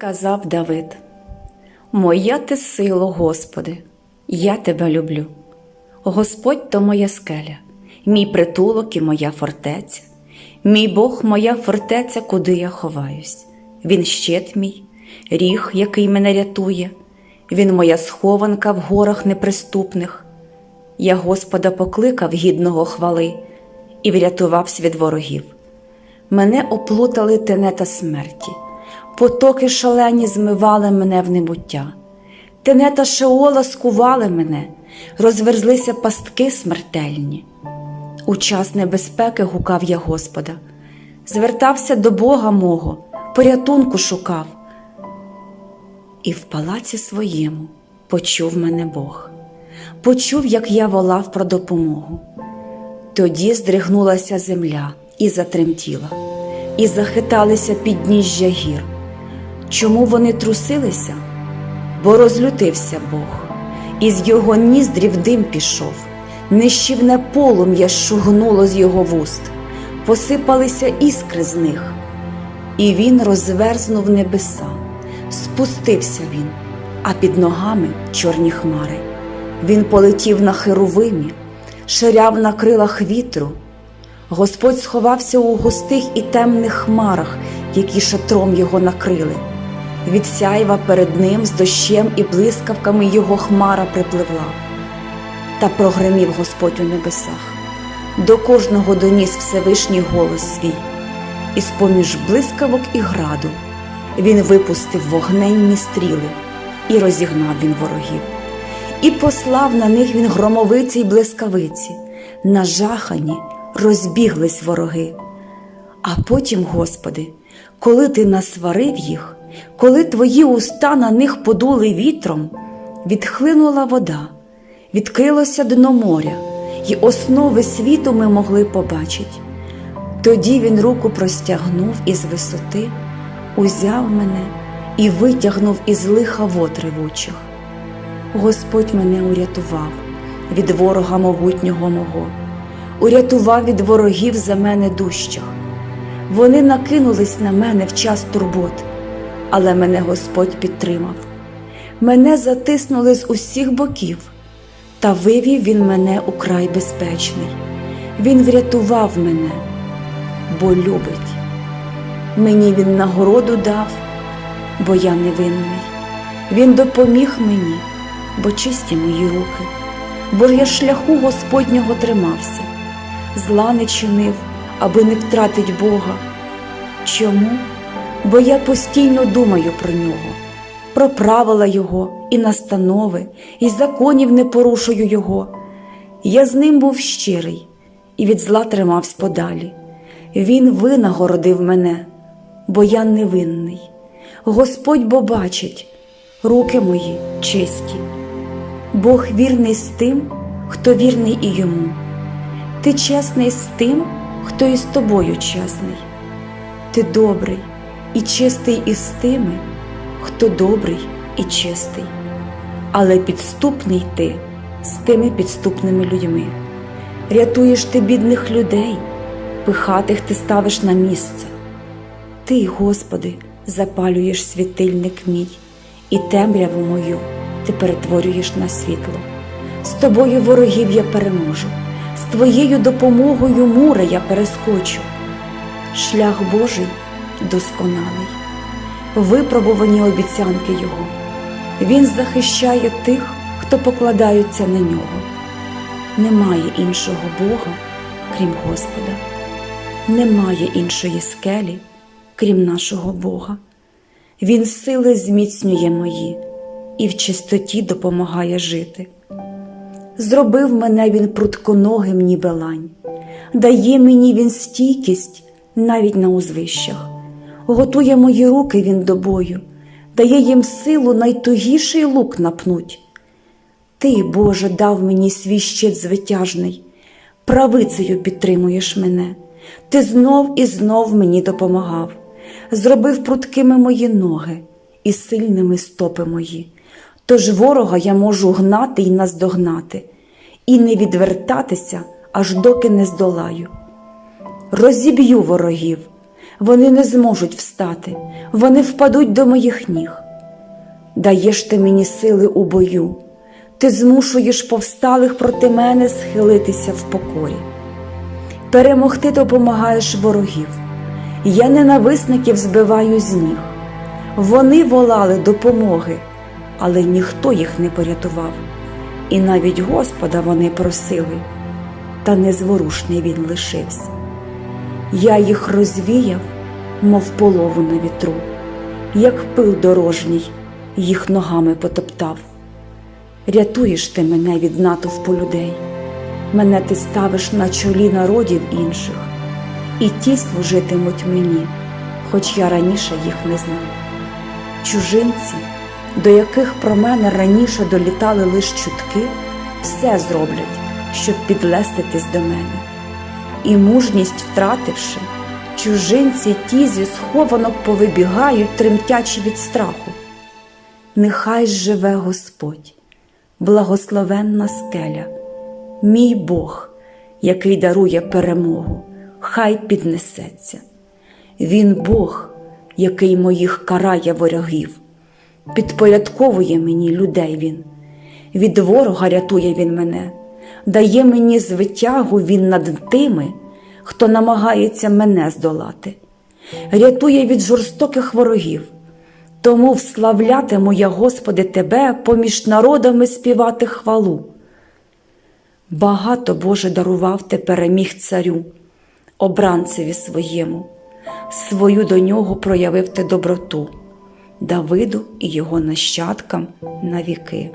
сказав Давид: Моя ти сило, Господи, я тебе люблю. Господь то моя скеля, мій притулок і моя фортеця, мій Бог, моя фортеця, куди я ховаюсь. Він щит мій, ріг, який мене рятує, він моя схованка в горах неприступних. Я Господа покликав гідного хвали і врятувався від ворогів. Мене оплутали тенета смерті, потоки шалені змивали мене в небуття. Тенета Шеола скували мене, розверзлися пастки смертельні. У час небезпеки гукав я Господа, звертався до Бога мого, порятунку шукав. І в палаці своєму почув мене Бог, почув, як я волав про допомогу. Тоді здригнулася земля і затремтіла, і захиталися підніжжя гір. Чому вони трусилися? Бо розлютився Бог, і з його ніздрів дим пішов, нищівне полум'я шугнуло з його вуст, посипалися іскри з них, і він розверзнув небеса, спустився він, а під ногами чорні хмари. Він полетів на херовимі, ширяв на крилах вітру. Господь сховався у густих і темних хмарах, які шатром його накрили. Від сяйва перед ним з дощем і блискавками його хмара припливла. Та прогремів Господь у небесах, до кожного доніс Всевишній голос свій, і з-поміж блискавок і граду він випустив вогненні стріли, і розігнав він ворогів, і послав на них він громовиці й блискавиці, нажахані, розбіглись вороги. А потім, Господи, коли ти насварив їх, коли твої уста на них подули вітром, відхлинула вода, відкрилося дно моря, і основи світу ми могли побачити. Тоді він руку простягнув із висоти, узяв мене і витягнув із лиха вод ревучих. Господь мене урятував від ворога могутнього мого, урятував від ворогів за мене дужчих. Вони накинулись на мене в час турбот, але мене Господь підтримав. Мене затиснули з усіх боків, та вивів він мене у край безпечний. Він врятував мене, бо любить. Мені він нагороду дав, бо я невинний. Він допоміг мені, бо чисті мої руки, бо я шляху Господнього тримався, зла не чинив, аби не втратить Бога. Чому? Бо я постійно думаю про нього, про правила Його і настанови, і законів не порушую Його. Я з ним був щирий і від зла тримався подалі. Він винагородив мене, бо я невинний. Господь бо бачить, руки мої чисті. Бог вірний з тим, хто вірний і йому. Ти чесний з тим, хто із тобою чесний. Ти добрий і чистий із тими, хто добрий і чистий, але підступний ти з тими підступними людьми. Рятуєш ти бідних людей, пихатих ти ставиш на місце. Ти, Господи, запалюєш світильник мій, і темряву мою ти перетворюєш на світло. З тобою ворогів я переможу, з твоєю допомогою мура я перескочу. Шлях Божий досконалий, випробувані обіцянки Його. Він захищає тих, хто покладаються на нього. Немає іншого Бога, крім Господа, немає іншої скелі, крім нашого Бога. Він сили зміцнює мої і в чистоті допомагає жити. Зробив мене він прутконогим, ніби лань, дає мені він стійкість навіть на узвищах, готує мої руки він до бою, дає їм силу найтугіший лук напнуть. Ти, Боже, дав мені свій щит звитяжний, правицею підтримуєш мене, ти знов і знов мені допомагав, зробив пруткими мої ноги і сильними стопи мої. Тож ворога я можу гнати й наздогнати, і не відвертатися, аж доки не здолаю. Розіб'ю ворогів, вони не зможуть встати, вони впадуть до моїх ніг. Даєш ти мені сили у бою, ти змушуєш повсталих проти мене схилитися в покорі. Перемогти допомагаєш ворогів, я ненависників збиваю з ніг. Вони волали допомоги, але ніхто їх не порятував, і навіть Господа вони просили, та незворушний він лишився. Я їх розвіяв, мов полову на вітру, як пил дорожній, їх ногами потоптав. Рятуєш ти мене від натовпу людей, мене ти ставиш на чолі народів інших, і ті служитимуть мені, хоч я раніше їх не знав. Чужинці, до яких про мене раніше долітали лиш чутки, все зроблять, щоб підлеститись до мене. І мужність втративши, чужинці ті зі схованок повибігають, тремтячи від страху. Нехай живе Господь, благословенна скеля, мій Бог, який дарує перемогу, хай піднесеться. Він Бог, який моїх карає ворогів, підпорядковує мені людей Він, від ворога рятує Він мене, дає мені звитягу Він над тими, хто намагається мене здолати, рятує від жорстоких ворогів. Тому вславлятиму я, Господи, Тебе, поміж народами співати хвалу. Багато Боже дарував ти переміг царю, обранцеві своєму, свою до нього проявив ти доброту, Давиду і його нащадкам на віки.